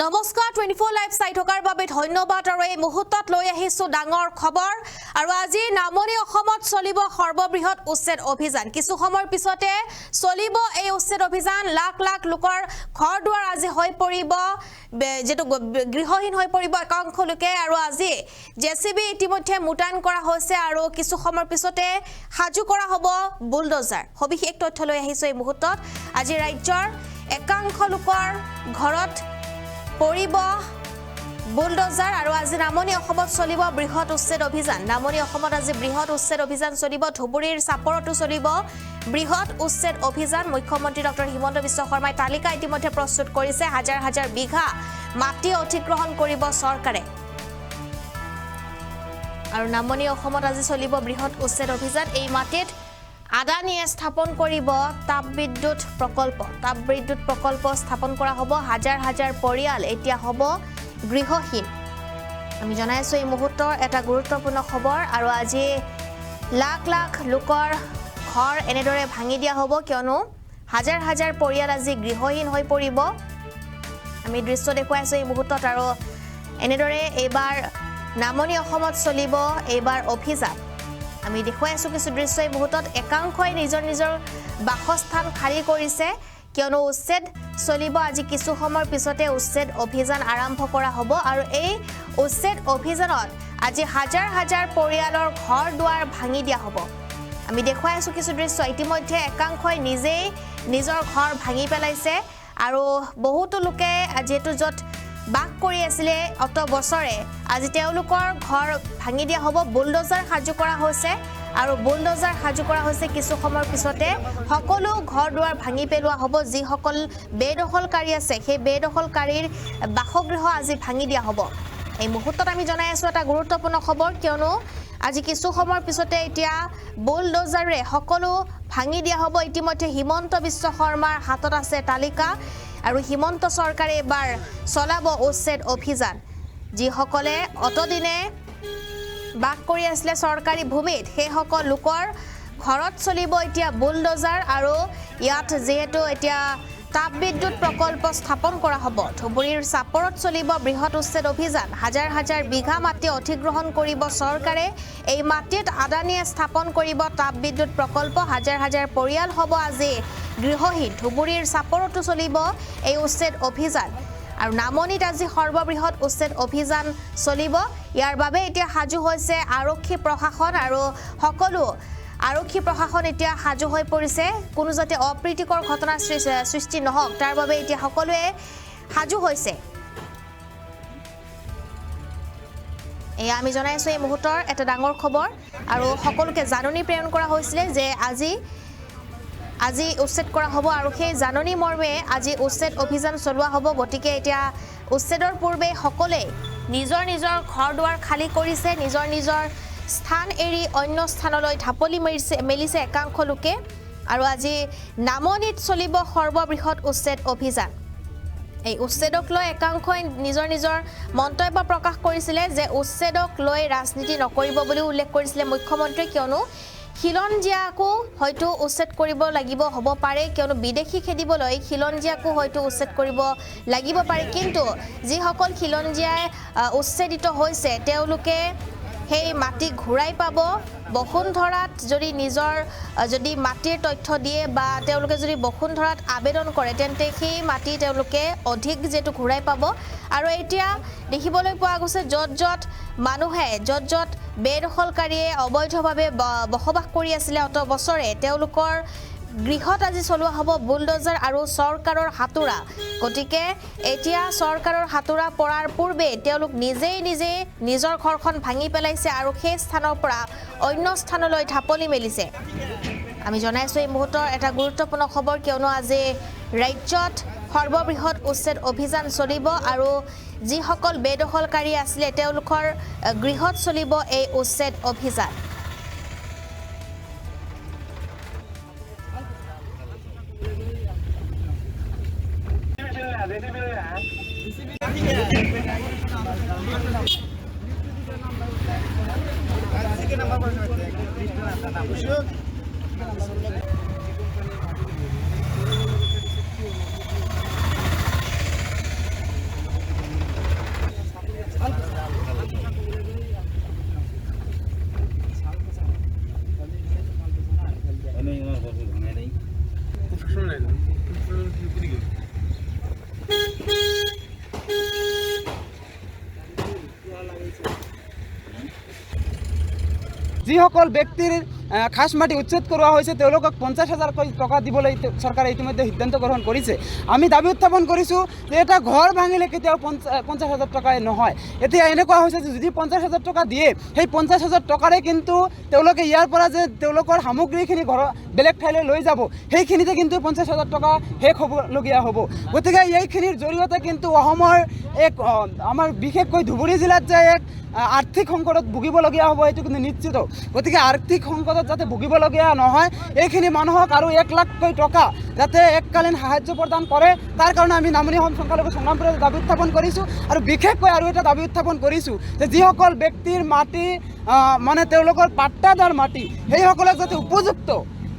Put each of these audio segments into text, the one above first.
নমস্কাৰ twenty four live চাই থকাৰ বাবে ধন্যবাদ আৰু এই মুহূৰ্তত লৈ আহিছোঁ ডাঙৰ খবৰ। আৰু আজি নামনি অসমত চলিব সৰ্ববৃহৎ উচ্ছেদ অভিযান। কিছু সময়ৰ পিছতে চলিব এই উচ্ছেদ অভিযান। লাখ লাখ লোকৰ ঘৰ দুৱাৰ আজি হৈ পৰিব যিটো গৃহহীন হৈ পৰিব একাংশ লোকে। আৰু আজি জে চি বি ইতিমধ্যে মোতায়েন কৰা হৈছে আৰু কিছু সময়ৰ পিছতে সাজু কৰা হ'ব বুলডজাৰ। সবিশেষ তথ্য লৈ আহিছোঁ এই মুহূৰ্তত। আজি ৰাজ্যৰ একাংশ লোকৰ ঘৰত পৰিব বুলডজাৰ আৰু আজি নামনি অসমত চলিব বৃহৎ উচ্ছেদ অভিযান। নামনি অসমত আজি বৃহৎ উচ্ছেদ অভিযান চলিব। ধুবুৰীৰ চাপৰতো চলিব বৃহৎ উচ্ছেদ অভিযান। মুখ্যমন্ত্ৰী ডক্টৰ হিমন্ত বিশ্ব শৰ্মাই তালিকা ইতিমধ্যে প্ৰস্তুত কৰিছে। হাজাৰ হাজাৰ বিঘা মাটি অধিগ্ৰহণ কৰিব চৰকাৰে। আৰু নামনি অসমত আজি চলিব বৃহৎ উচ্ছেদ অভিযান। এই মাটিত আদানীয়ে স্থাপন কৰিব তাপবিদ্যুৎ প্ৰকল্প। তাপবিদ্যুৎ প্ৰকল্প স্থাপন কৰা হ'ব হাজাৰ হাজাৰ পৰিয়াল এতিয়া হ'ব গৃহহীন। আমি জনাই আছোঁ এই মুহূৰ্তৰ এটা গুৰুত্বপূৰ্ণ খবৰ আৰু আজি লাখ লাখ লোকৰ ঘৰ এনেদৰে ভাঙি দিয়া হ'ব কিয়নো হাজাৰ হাজাৰ পৰিয়াল আজি গৃহহীন হৈ পৰিব। আমি দৃশ্য দেখুৱাই আছোঁ এই মুহূৰ্তত আৰু এনেদৰে এইবাৰ নামনি অসমত চলিব এইবাৰ অভিযান। আমি দেখুৱাই আছোঁ কিছু দৃশ্য এই মুহূৰ্তত একাংশই নিজৰ নিজৰ বাসস্থান খালী কৰিছে। কিয়নো উচ্ছেদ চলিব আজি কিছু সময়ৰ পিছতে উচ্ছেদ অভিযান আৰম্ভ কৰা হ'ব আৰু এই উচ্ছেদ অভিযানত আজি হাজাৰ হাজাৰ পৰিয়ালৰ ঘৰ দুৱাৰ ভাঙি দিয়া হ'ব। আমি দেখুৱাই আছোঁ কিছু দৃশ্য ইতিমধ্যে একাংশই নিজেই নিজৰ ঘৰ ভাঙি পেলাইছে আৰু বহুতো লোকে যিহেতু য'ত বাস কৰি আছিলে অত বছৰে। আজি তেওঁলোকৰ ঘৰ ভাঙি দিয়া হ'ব বুলডজাৰ সাজু কৰা হৈছে আৰু বুলডজাৰ সাজু কৰা হৈছে কিছু সময়ৰ পিছতে। সকলো ঘৰ দুৱাৰ ভাঙি পেলোৱা হ'ব যিসকল বেদখলকাৰী আছে সেই বেদখলকাৰীৰ বাসগৃহ আজি ভাঙি দিয়া হ'ব। এই মুহূৰ্তত আমি জনাই আছোঁ এটা গুৰুত্বপূৰ্ণ খবৰ কিয়নো আজি কিছু সময়ৰ পিছতে এতিয়া বুলডজাৰে সকলো ভাঙি দিয়া হ'ব। ইতিমধ্যে হিমন্ত বিশ্ব শৰ্মাৰ হাতত আছে তালিকা। আৰু হিমন্ত চৰকাৰে এইবাৰ চলাব উচ্ছেদ অভিযান। যিসকলে অতদিনে বাস কৰি আছিলে চৰকাৰী ভূমিত সেইসকল লোকৰ ঘৰত চলিব এতিয়া বুলডজাৰ আৰু ইয়াত যিহেতু এতিয়া তাপবিদ্যুৎ প্ৰকল্প স্থাপন কৰা হ'ব ধুবুৰীৰ চাপৰত চলিব বৃহৎ উচ্ছেদ অভিযান। হাজাৰ হাজাৰ বিঘা মাটি অধিগ্ৰহণ কৰিব চৰকাৰে এই মাটিত আদানীয়ে স্থাপন কৰিব তাপবিদ্যুৎ প্ৰকল্প। হাজাৰ হাজাৰ পৰিয়াল হ'ব আজি গৃহহীন ধুবুৰীৰ চাপৰতো চলিব এই উচ্ছেদ অভিযান। আৰু নামনিত আজি সৰ্ববৃহৎ উচ্ছেদ অভিযান চলিব। ইয়াৰ বাবে এতিয়া সাজু হৈছে আৰক্ষী প্ৰশাসন আৰু সকলো আৰক্ষী প্ৰশাসন এতিয়া সাজু হৈ পৰিছে। কোনো যাতে অপ্ৰীতিকৰ ঘটনাৰ সৃ- সৃষ্টি নহওক তাৰ বাবে এতিয়া সকলোৱে সাজু হৈছে। এয়া আমি জনাই আছোঁ এই মুহূৰ্তৰ এটা ডাঙৰ খবৰ। আৰু সকলোকে জাননী প্ৰেৰণ কৰা হৈছিলে যে আজি আজি উচ্ছেদ কৰা হ'ব আৰু সেই জাননী মৰ্মে আজি উচ্ছেদ অভিযান চলোৱা হ'ব। গতিকে এতিয়া উচ্ছেদৰ পূৰ্বে সকলোৱে নিজৰ নিজৰ ঘৰ দুৱাৰ খালী কৰিছে নিজৰ নিজৰ স্থান এৰি অন্য স্থানলৈ ঢাপলি মেলিছে মেলিছে একাংশ লোকে। আৰু আজি নামনিত চলিব সৰ্ববৃহৎ উচ্ছেদ অভিযান। এই উচ্ছেদক লৈ একাংশই নিজৰ নিজৰ মন্তব্য প্ৰকাশ কৰিছিলে যে উচ্ছেদক লৈ ৰাজনীতি নকৰিব বুলিও উল্লেখ কৰিছিলে মুখ্যমন্ত্ৰীয়ে কিয়নো খিলঞ্জীয়াকো হয়তো উচ্ছেদ কৰিব লাগিব হ'ব পাৰে। কিয়নো বিদেশী খেদিবলৈ খিলঞ্জীয়াকো হয়তো উচ্ছেদ কৰিব লাগিব পাৰে। কিন্তু যিসকল খিলঞ্জীয়াই উচ্ছেদিত হৈছে তেওঁলোকে সেই মাটি ঘূৰাই পাব। বসুন্ধৰাত যদি নিজৰ যদি মাটিৰ তথ্য দিয়ে বা তেওঁলোকে যদি বসুন্ধৰাত আবেদন কৰে, তেন্তে সেই মাটি তেওঁলোকে অধিক যিহেতু ঘূৰাই পাব। আৰু এতিয়া দেখিবলৈ পোৱা গৈছে য'ত য'ত মানুহে, য'ত য'ত বেদখলকাৰীয়ে অবৈধভাৱে বসবাস কৰি আছিলে অত বছৰে, তেওঁলোকৰ গৃহত আজি চলোৱা হ'ব বুলডজাৰ আৰু চৰকাৰৰ হাতোৰা গতিকে এতিয়া চৰকাৰৰ হাতোৰা পৰাৰ পূৰ্বে তেওঁলোক নিজেই নিজেই নিজৰ ঘৰখন ভাঙি পেলাইছে আৰু সেই স্থানৰ পৰা অন্য স্থানলৈ ঢাপলি মেলিছে। আমি জনাইছোঁ এই মুহূৰ্তৰ এটা গুৰুত্বপূৰ্ণ খবৰ কিয়নো আজি ৰাজ্যত সৰ্ববৃহৎ উচ্ছেদ অভিযান চলিব আৰু যিসকল বেদখলকাৰী আছিলে তেওঁলোকৰ গৃহত চলিব এই উচ্ছেদ অভিযান। নাম্বার ব্যক্তিৰ আহ, খাস মাটি উচ্ছেদ কৰোৱা হৈছে, তেওঁলোকক পঞ্চাছ হাজাৰকৈ টকা দিবলৈ চৰকাৰে ইতিমধ্যে সিদ্ধান্ত গ্ৰহণ কৰিছে। আমি দাবি উত্থাপন কৰিছোঁ যে এটা ঘৰ ভাঙিলে কেতিয়াও পঞ্চা পঞ্চাছ হাজাৰ টকাই নহয়। এতিয়া এনেকুৱা হৈছে যে যদি পঞ্চাছ হাজাৰ টকা দিয়ে, সেই পঞ্চাছ হাজাৰ টকাৰে কিন্তু তেওঁলোকে ইয়াৰ পৰা যে তেওঁলোকৰ সামগ্ৰীখিনি ঘৰৰ বেলেগ ঠাইলৈ লৈ যাব, সেইখিনিতে কিন্তু পঞ্চাছ হাজাৰ টকা শেষ হ'বলগীয়া হ'ব। গতিকে এইখিনিৰ জৰিয়তে কিন্তু অসমৰ এক আমাৰ বিশেষকৈ ধুবুৰী জিলাত যে এক, আৰ্থিক সংকটত ভুগিবলগীয়া হ'ব, এইটো কিন্তু নিশ্চিত। গতিকে আৰ্থিক সংকটত যাতে ভুগিবলগীয়া নহয়, এইখিনি মানুহক আৰু এক লাখকৈ টকা যাতে এককালীন সাহায্য প্ৰদান কৰে, তাৰ কাৰণে আমি নামনি অসম সংখ্যালঘু সংগ্ৰাম পৰিষদে দাবি উত্থাপন কৰিছোঁ আৰু বিশেষকৈ আৰু এটা দাবি উত্থাপন কৰিছোঁ যে যিসকল ব্যক্তিৰ মাটি মানে তেওঁলোকৰ পাট্টাদাৰ মাটি, সেইসকলক যাতে উপযুক্ত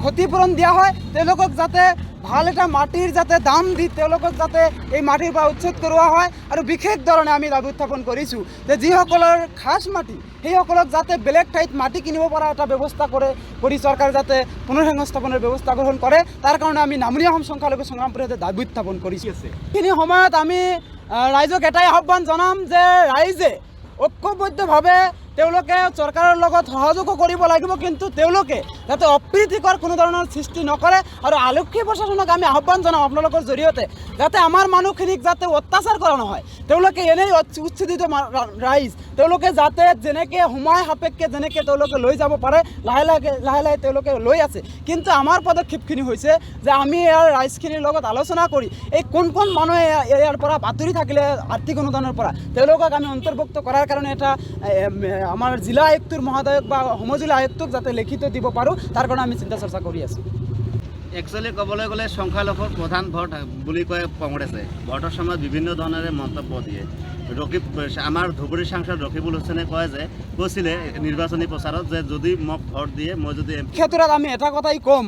ক্ষতিপূৰণ দিয়া হয়, তেওঁলোকক যাতে ভালো এটা মাটিৰ যাতে দাম দি তেওঁলোকক যাতে এই মাটিৰ পৰা উচ্ছেদ কৰোৱা হয় আৰু বিশেষ ধৰণে আমি দাবি উত্থাপন কৰিছোঁ যে যিসকলৰ খাস মাটি সেইসকলক যাতে বেলেগ ঠাইত মাটি কিনিব পৰা এটা ব্যৱস্থা কৰে কৰি চৰকাৰে যাতে পুনৰ্সংস্থাপনৰ ব্যৱস্থা গ্ৰহণ কৰে তাৰ কাৰণে আমি নামনি অসম সংখ্যালঘু সংগ্ৰাম পৰিষদে দাবি উত্থাপন কৰিছোঁ। সেইখিনি সময়ত আমি ৰাইজক এটাই আহ্বান জনাম যে ৰাইজে ঐক্যবদ্ধভাৱে তেওঁলোকে চৰকাৰৰ লগত সহযোগো কৰিব লাগিব, কিন্তু তেওঁলোকে যাতে অপ্ৰীতিকৰ কোনো ধৰণৰ সৃষ্টি নকৰে। আৰু আৰক্ষী প্ৰশাসনক আমি আহ্বান জনাম আপোনালোকৰ জৰিয়তে, যাতে আমাৰ মানুহখিনিক যাতে অত্যাচাৰ কৰা নহয়। তেওঁলোকে এনেই উচ্ছেদিত ৰাইজ, তেওঁলোকে যাতে যেনেকৈ সময় সাপেক্ষে যেনেকৈ তেওঁলোকে লৈ যাব পাৰে, লাহে লাহে লাহে লাহে তেওঁলোকে লৈ আছে। কিন্তু আমাৰ পদক্ষেপখিনি হৈছে যে আমি ইয়াৰ ৰাইজখিনিৰ লগত আলোচনা কৰি এই কোন কোন মানুহে ইয়াৰ পৰা বাতৰি থাকিলে আৰ্থিক অনুদানৰ পৰা, তেওঁলোকক আমি অন্তৰ্ভুক্ত কৰাৰ কাৰণে এটা আমাৰ জিলা আয়ুক্তৰ মহোদয়ক বা সমজিলা আয়ুক্তক যাতে লিখিত দিব পাৰোঁ তাৰ কাৰণে আমি চিন্তা চৰ্চা কৰি আছোঁ। একচুৱেলি ক'বলৈ গ'লে সংখ্যালঘুৰ প্ৰধান ভোট বুলি কয় কংগ্ৰেছে। ভোটৰ সময়ত বিভিন্ন ধৰণেৰে মন্তব্য দিয়ে। ৰকিব আমাৰ ধুবুৰী সাংসদ ৰকিবুল হুছেইনে কয় যে কৈছিলে নিৰ্বাচনী প্ৰচাৰত যে যদি মোক ভোট দিয়ে মই যদি ক্ষেত্ৰত আমি এটা কথাই ক'ম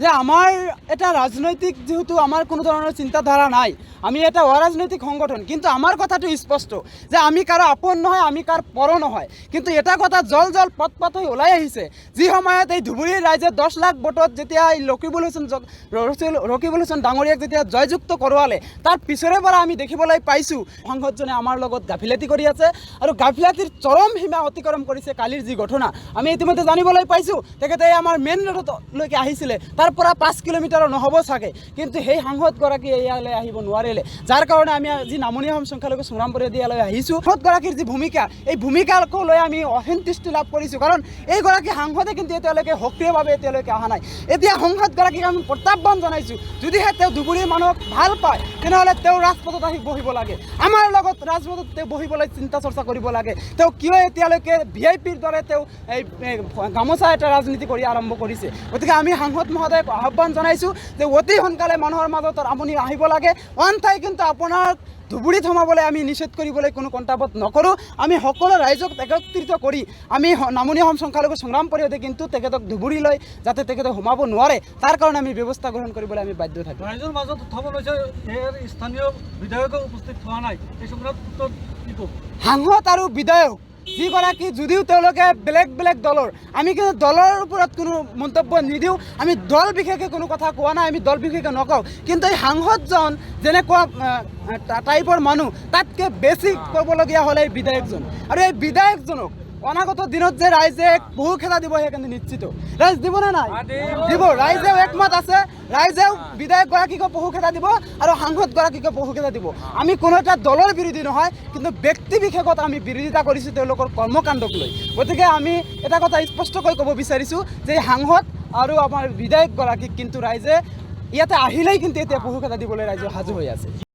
যে আমাৰ এটা ৰাজনৈতিক যিহেতু আমাৰ কোনো ধৰণৰ চিন্তাধাৰা নাই, আমি এটা অৰাজনৈতিক সংগঠন, কিন্তু আমাৰ কথাটো স্পষ্ট যে আমি কাৰো আপোন নহয়, আমি কাৰ পৰ নহয়। কিন্তু এটা কথা জল জল পট পট হৈ ওলাই আহিছে। যি সময়ত এই ধুবুৰীৰ ৰাইজে দহ লাখ ভোটত যেতিয়া এই ৰকিবুল হুছেইন ৰকিবুল হুছেইন ডাঙৰীয়াক যেতিয়া জয়যুক্ত কৰোৱালে, তাৰ পিছৰে পৰা আমি দেখিবলৈ পাইছোঁ, সাংসদজনে আমাৰ লগত গাফিলতি কৰি আছে আৰু গাফিলতিৰ চৰম সীমা অতিক্ৰম কৰিছে কালিৰ যি ঘটনা। আমি ইতিমধ্যে জানিবলৈ পাইছোঁ, তেখেতে আমাৰ মেইন ৰোডলৈকে আহিছিলে। তাৰ পৰা পাঁচ কিলোমিটাৰৰ নহ'ব চাগে। কিন্তু সেই সাংসদগৰাকী ইয়ালৈ আহিব নোৱাৰিলে। যাৰ কাৰণে আমি আজি নামনি অসম সংখ্যালঘু সংগ্ৰাম পৰিষদ ইয়ালৈ আহিছোঁ সাংসদগৰাকীৰ যি ভূমিকা, এই ভূমিকাকো আমি অসন্তুষ্টি লাভ কৰিছোঁ। কাৰণ এইগৰাকী সাংসদে কিন্তু এতিয়ালৈকে সক্ৰিয়ভাৱে এতিয়ালৈকে অহা নাই। এতিয়া সংসদগৰাকীক আমি প্ৰত্যাহ্বান জনাইছোঁ, যদিহে তেওঁ ধুবুৰীৰ মানুহক ভালো পায়, তেনেহ'লে তেওঁ ৰাজপথত আহি বহিব লাগে। আমাৰ লগত ৰাজপথত তেওঁ বহিবলৈ চিন্তা চৰ্চা কৰিব লাগে। তেওঁ কিয় এতিয়ালৈকে ভি আই পিৰ দৰে তেওঁ এই গামোচা এটা ৰাজনীতি কৰি আৰম্ভ কৰিছে? গতিকে আমি সাংসদ মহোদয়ক আহ্বান জনাইছোঁ যে অতি সোনকালে মানুহৰ মাজত আপুনি আহিব লাগে। অন ঠাই কিন্তু আপোনাৰ ধুবুৰীত সোমাবলৈ আমি নিষেধ কৰিবলৈ কোনো কণ্ঠাবোধ নকৰোঁ। আমি সকলো ৰাইজক একত্ৰিত কৰি আমি নামনি অসম সংখ্যালঘু সংগ্ৰাম পৰিষদে কিন্তু তেখেতক ধুবুৰীলৈ যাতে তেখেতে সোমাব নোৱাৰে তাৰ কাৰণে আমি ব্যৱস্থা গ্ৰহণ কৰিবলৈ আমি বাধ্য থাকিম ৰাইজৰ মাজত উত্থাপন হৈছে ইয়াৰ স্থানীয় বিধায়কো উপস্থিত হোৱা নাই। এই সংক্ৰান্ত উত্তৰ কি ক'ব? সাংসদ আৰু বিধায়ক যিগৰাকী যদিও তেওঁলোকে বেলেগ বেলেগ দলৰ, আমি কিন্তু দলৰ ওপৰত কোনো মন্তব্য নিদিওঁ, আমি দল বিশেষে কোনো কথা কোৱা নাই, আমি দল বিশেষে নকওঁ। কিন্তু এই সাংসদজন যেনেকুৱা টাইপৰ মানুহ, তাতকৈ বেছি ক'বলগীয়া হ'ল এই বিধায়কজন। আৰু এই বিধায়কজনক অনাগত দিনত যে ৰাইজে বহু খেলা দিব কিন্তু নিশ্চিত। ৰাইজ দিবনে নাই? দিব। ৰাইজেও একমত আছে। ৰাইজেও বিধায়কগৰাকীকো পশু খেদা দিব আৰু সাংসদগৰাকীকো পশু খেদা দিব। আমি কোনো এটা দলৰ বিৰোধী নহয় কিন্তু ব্যক্তি বিশেষত আমি বিৰোধিতা কৰিছোঁ তেওঁলোকৰ কৰ্মকাণ্ডক লৈ। গতিকে আমি এটা কথা স্পষ্টকৈ ক'ব বিচাৰিছোঁ যে সাংসদ আৰু আমাৰ বিধায়কগৰাকীক কিন্তু ৰাইজে ইয়াতে আহিলেই কিন্তু এতিয়া পশু খেদা দিবলৈ ৰাইজে সাজু হৈ আছে।